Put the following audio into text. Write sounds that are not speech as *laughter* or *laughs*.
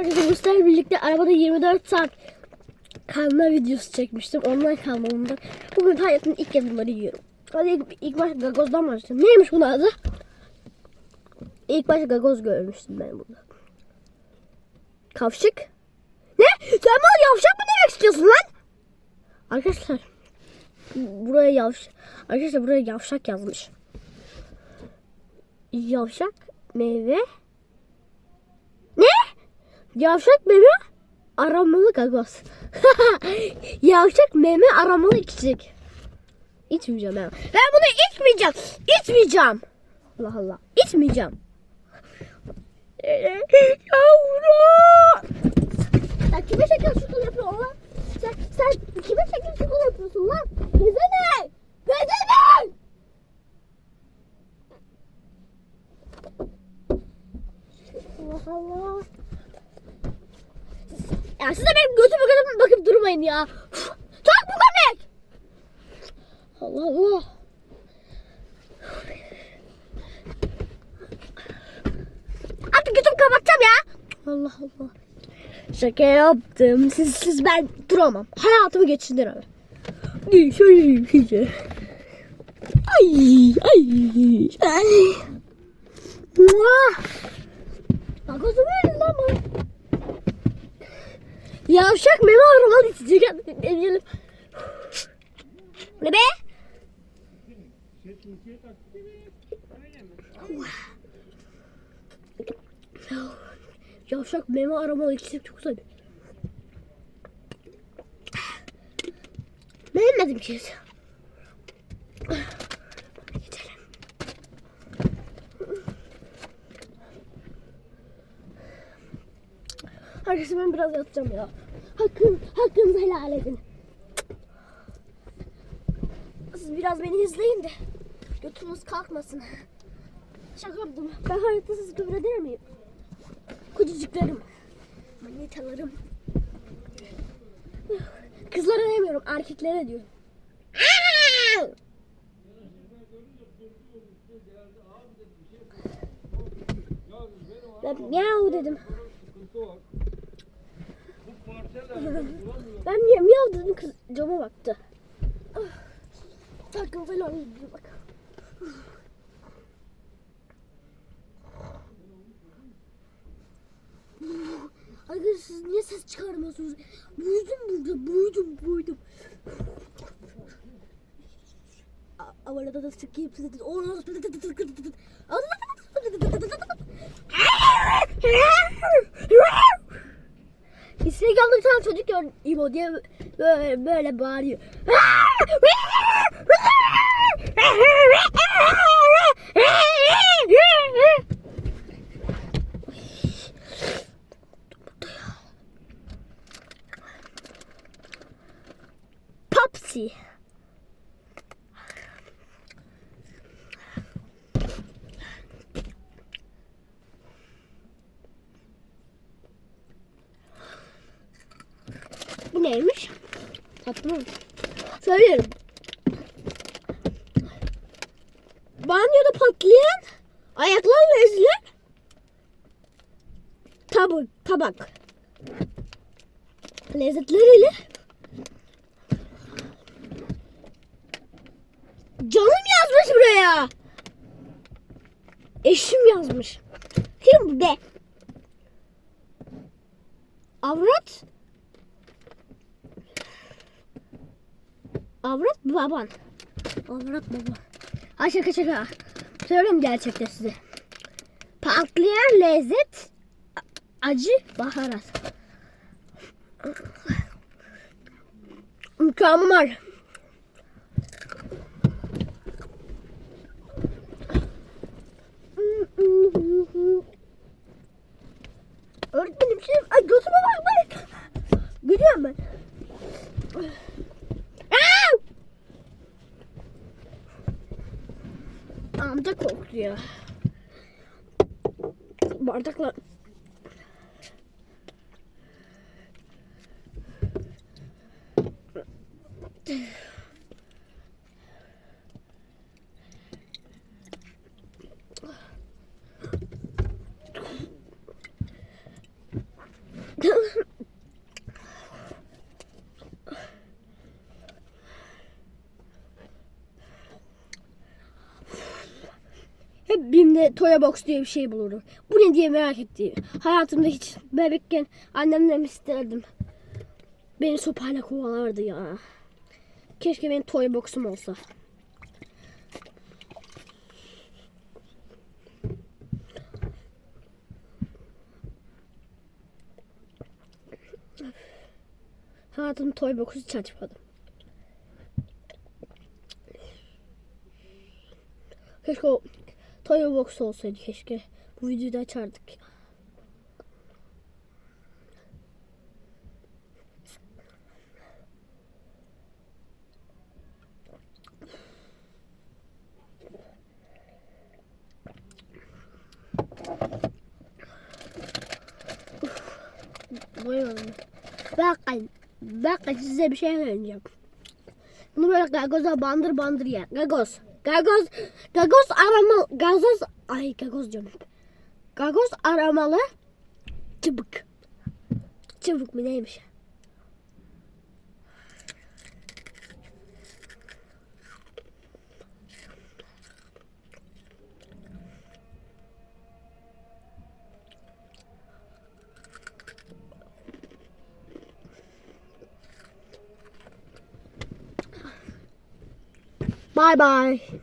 Arkadaşlar Mustafa birlikte arabada 24 saat kalma videosu çekmiştim. Online kalmamda. Bugün hayatımda ilk kez bunları yiyorum. Hadi ilk, ilk başta gagozdan başlayalım. Neymiş bunun adı? İlk başta gagoz görmüştüm ben burada. Kavşık. Ne? Sen bana yavşak mı demek istiyorsun lan? Arkadaşlar buraya yavşak Arkadaşlar buraya yavşak yazmış. Yavşak meyve? Yavşak meme aramalı gagoz. *laughs* Yavşak meme aramalı içecek. İçmeyeceğim ben. Ben bunu içmeyeceğim. İçmeyeceğim. Allah Allah. İçmeyeceğim. *laughs* Yavrum. Sen kime şekil şukul yapıyorsun lan? Sen, sen kime şekil şukul yapıyorsun lan? Bize ne? Bize ne? Allah Allah. Ya siz de benim götüme götüme bakıp durmayın ya. Çok bu komik. Allah Allah. Artık götümü kapatacağım ya. Allah Allah. Şaka yaptım. Siz, siz ben duramam. Hayatımı geçiremem. Ay, şöyle şöyle. Ay, ay, ay. Muah. Gazozu verin lan bana. Yavşak meme aromalı içecek. Eminim. Ne be? Yavşak meme aromalı içecek çok güzel. Beğenmedim ki. Arkadaşlar ben biraz yatacağım ya. Hakkın, hakkınızı helal edin. Siz biraz beni izleyin de götünüz kalkmasın. Şaka yaptım. Ben hayatta sizi küfür eder miyim? Kucacıklarım. Manitalarım. Kızlara demiyorum, erkeklere diyorum. Miyav dedim. *laughs* Ben miyav, miyav dedim kız cama baktı. Takım falan gidiyor bak. Arkadaşlar siz niye ses çıkarmıyorsunuz? Buydum burada, buydum, buydum. Ama arada da sıkayım size. İsveç'te bir tane çocuk gördüm İbo diye böyle, böyle bağırıyor. Popsy. Bu neymiş? Tatlı mı? Söylüyorum. Banyoda patlayan ayaklarla ezilen tabak, tabak. Lezzetleriyle Canım yazmış buraya. Eşim yazmış. Kim bu be? Avrat. Avrat baban. Avrat baba. Ha şaka şaka. Söylüyorum gerçekten size. Patlayan lezzet. Acı baharat. Mükemmel. Öğretmenim şey... Ay gözüme bak bak. Gülüyorum ben. Aa! Amca korktu ya. Bardakla... Toya Box diye bir şey bulurum. Bu ne diye merak ettim. Hayatımda hiç bebekken annemden isterdim. Beni sopayla kovalardı ya. Keşke benim Toy Box'um olsa. Hayatımda Toy Box'u hiç açmadım. Keşke o Toy Box olsaydı keşke. Bu videoyu da açardık. Doymadım. Bakın, bakın size bir şey söyleyeceğim. Bunu böyle gagoza bandır bandır yer. Gagoz. Gagoz. Gagoz aramalı. Gazoz. Ay gagoz diyorum. Gagoz aramalı. Çıbık. Çıbık mı neymiş? Bye bye.